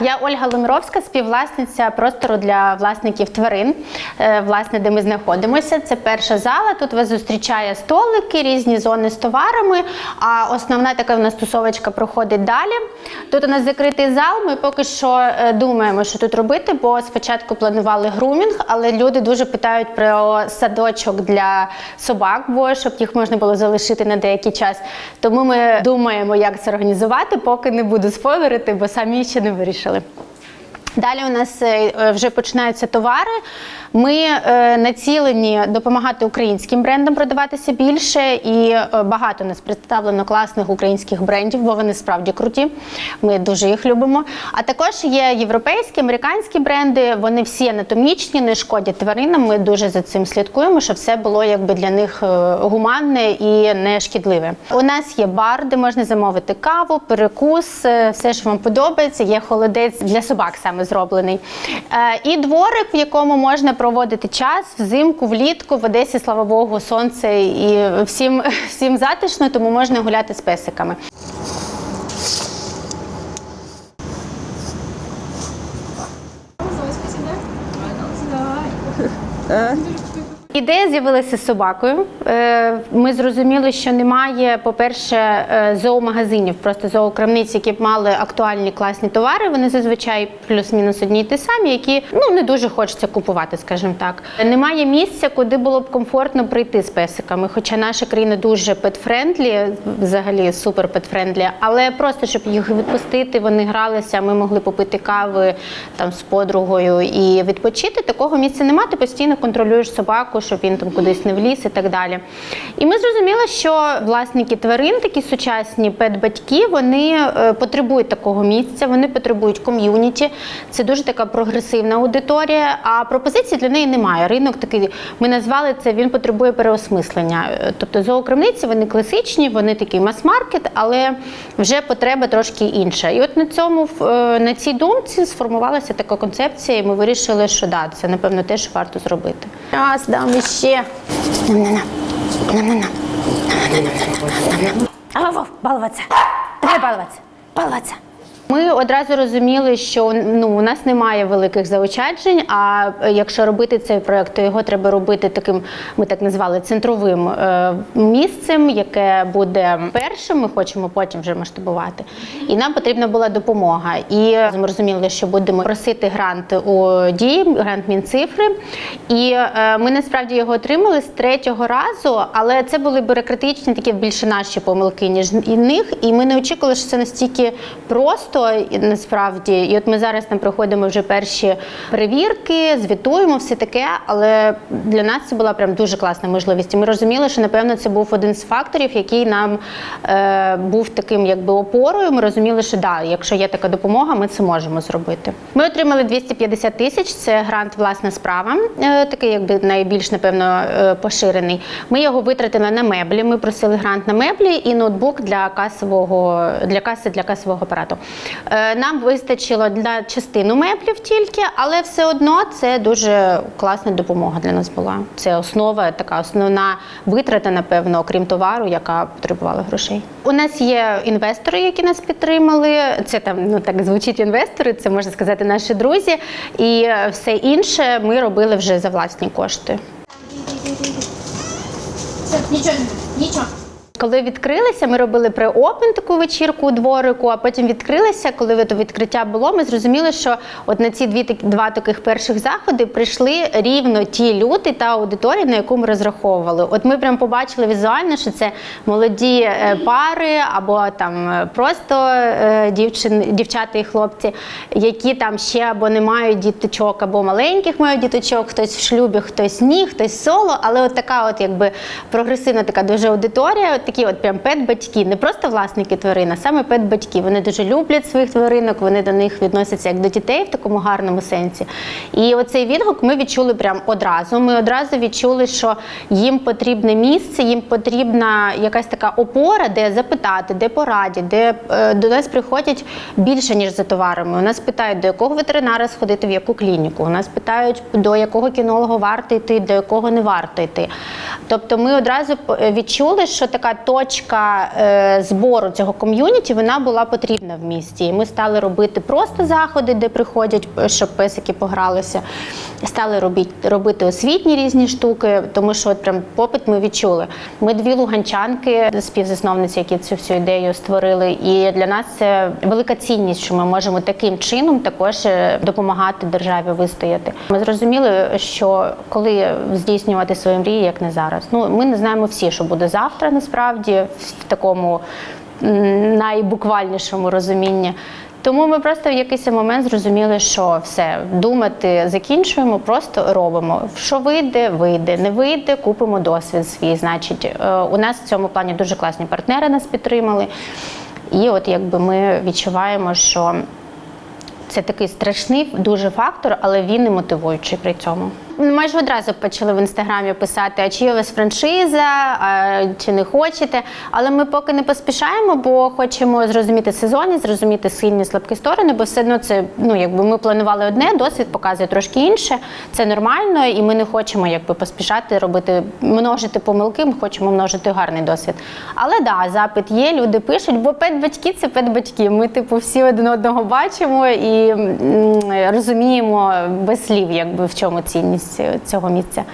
Я Ольга Ломировська, співвласниця простору для власників тварин, е, власне, де ми знаходимося. Це перша зала. Тут вас зустрічає столики, різні зони з товарами. А основна така в нас тусовочка проходить далі. Тут у нас закритий зал. Ми поки що е, думаємо, що тут робити, бо спочатку планували грумінг, але люди дуже питають про садочок для собак, бо щоб їх можна було залишити на деякий час. Тому ми думаємо, як це організувати, поки не буду спойлерити, бо самі ще не вирішили. Далі у нас е, е, вже починаються товари. Ми е, націлені допомагати українським брендам продаватися більше, і е, багато нас представлено класних українських брендів, бо вони справді круті. Ми дуже їх любимо. А також є європейські, американські бренди. Вони всі анатомічні, не шкодять тваринам. Ми дуже за цим слідкуємо, щоб все було якби для них е, гуманне і не шкідливе. У нас є бар, де можна замовити каву, перекус, все, що вам подобається. Є холодець для собак саме зроблений. І дворик, в якому можна проводити час взимку, влітку. В Одесі, слава Богу, сонце і всім, всім затишно, тому можна гуляти з песиками. Ідея з'явилася з собакою. Е, Ми зрозуміли, що немає, по-перше, е, зоомагазинів, просто зоокрамниць, які б мали актуальні класні товари. Вони зазвичай плюс-мінус одні й ті самі, які ну не дуже хочеться купувати, скажімо так. Немає місця, куди було б комфортно прийти з песиками. Хоча наша країна дуже петфрендлі, взагалі супер петфрендлі, але просто щоб їх відпустити, вони гралися. Ми могли попити кави там з подругою і відпочити. Такого місця немає. Ти постійно контролюєш собаку, щоб він там кудись не вліз і так далі. І ми зрозуміли, що власники тварин, такі сучасні пет-батьки, вони е, потребують такого місця, вони потребують ком'юніті. Це дуже така прогресивна аудиторія. А пропозицій для неї немає. Ринок такий, ми назвали це, він потребує переосмислення. Е, Тобто зоокрамниці вони класичні, вони такий мас-маркет, але вже потреба трошки інша. І от на цьому е, на цій думці сформувалася така концепція, і ми вирішили, що да, це напевно те, що варто зробити. Раз, дам іще. Ава, балуватися. Давай балуватися. Балуватися. Ми одразу розуміли, що ну у нас немає великих заощаджень. А якщо робити цей проект, то його треба робити таким, ми так назвали центровим е, місцем, яке буде першим. Ми хочемо потім вже масштабувати. І нам потрібна була допомога. І ми розуміли, що будемо просити грант у дії, грант Мінцифри. І е, ми насправді його отримали з третього разу, але це були бюрократичні такі більше наші помилки, ніж і них. І ми не очікували, що це настільки просто і насправді. І от ми зараз там проходимо вже перші перевірки, звітуємо, все таке. Але для нас це була прям дуже класна можливість. І ми розуміли, що напевно це був один з факторів, який нам е, був таким якби опорою. Ми розуміли, що да, якщо є така допомога, ми це можемо зробити. Ми отримали 250 тисяч. Це грант власна справа, е, такий, якби найбільш напевно е, поширений. Ми його витратили на меблі. Ми просили грант на меблі і ноутбук для касового для каси для касового апарату. Е, Нам вистачило для частину меблів тільки, але все одно це дуже класна допомога для нас була. Це основа, така основна витрата, напевно, окрім товару, яка потребувала грошей. У нас є інвестори, які нас підтримали. Це там ну так звучить інвестори, це можна сказати наші друзі. І все інше ми робили вже за власні кошти. Нічого, нічого. Коли відкрилися, ми робили pre-open таку вечірку у дворику, а потім відкрилися. Коли от відкриття було, ми зрозуміли, що от на ці дві два таких перших заходи прийшли рівно ті люди та аудиторія, на яку ми розраховували. От ми прям побачили візуально, що це молоді е, пари або там е, просто е, дівчин, дівчата і хлопці, які там ще або не мають діточок, або маленьких мають діточок, хтось в шлюбі, хтось ні, хтось соло. Але от така, от якби прогресивна така дуже аудиторія. Такі от прям пет-батьки, не просто власники тварин, а саме пет-батьки. Вони дуже люблять своїх тваринок, вони до них відносяться як до дітей в такому гарному сенсі. І оцей відгук ми відчули прям одразу. Ми одразу відчули, що їм потрібне місце, їм потрібна якась така опора, де запитати, де порадять, де е, до нас приходять більше ніж за товарами. У нас питають, до якого ветеринара сходити, в яку клініку. У нас питають, до якого кінолога варто йти, до якого не варто йти. Тобто, ми одразу відчули, що така точка е, збору цього ком'юніті, вона була потрібна в місті. І ми стали робити просто заходи, де приходять, е, щоб песики погралися. Стали робити, робити освітні різні штуки, тому що от прям попит ми відчули. Ми дві луганчанки, співзасновниці, які цю всю ідею створили. І для нас це велика цінність, що ми можемо таким чином також е, допомагати державі вистояти. Ми зрозуміли, що коли здійснювати свої мрії, як не зараз. Ну ми не знаємо всі, що буде завтра, насправді в такому найбуквальнішому розумінні. Тому ми просто в якийсь момент зрозуміли, що все, думати закінчуємо, просто робимо. Що вийде, вийде. Не вийде, купимо досвід свій. Значить, Е, у нас в цьому плані дуже класні партнери нас підтримали. І от якби ми відчуваємо, що це такий страшний дуже фактор, але він і мотивуючий при цьому. Майже одразу почали в інстаграмі писати, а чи є у вас франшиза, а, чи не хочете. Але ми поки не поспішаємо, бо хочемо зрозуміти сезонність, зрозуміти сильні слабкі сторони, бо все одно це ну якби ми планували одне, досвід показує трошки інше. Це нормально, і ми не хочемо якби поспішати робити, множити помилки. Ми хочемо множити гарний досвід. Але да, запит є, люди пишуть, бо педбатьки це педбатьки. Ми, типу, всі один одного бачимо і розуміємо без слів, якби в чому цінність цього місця.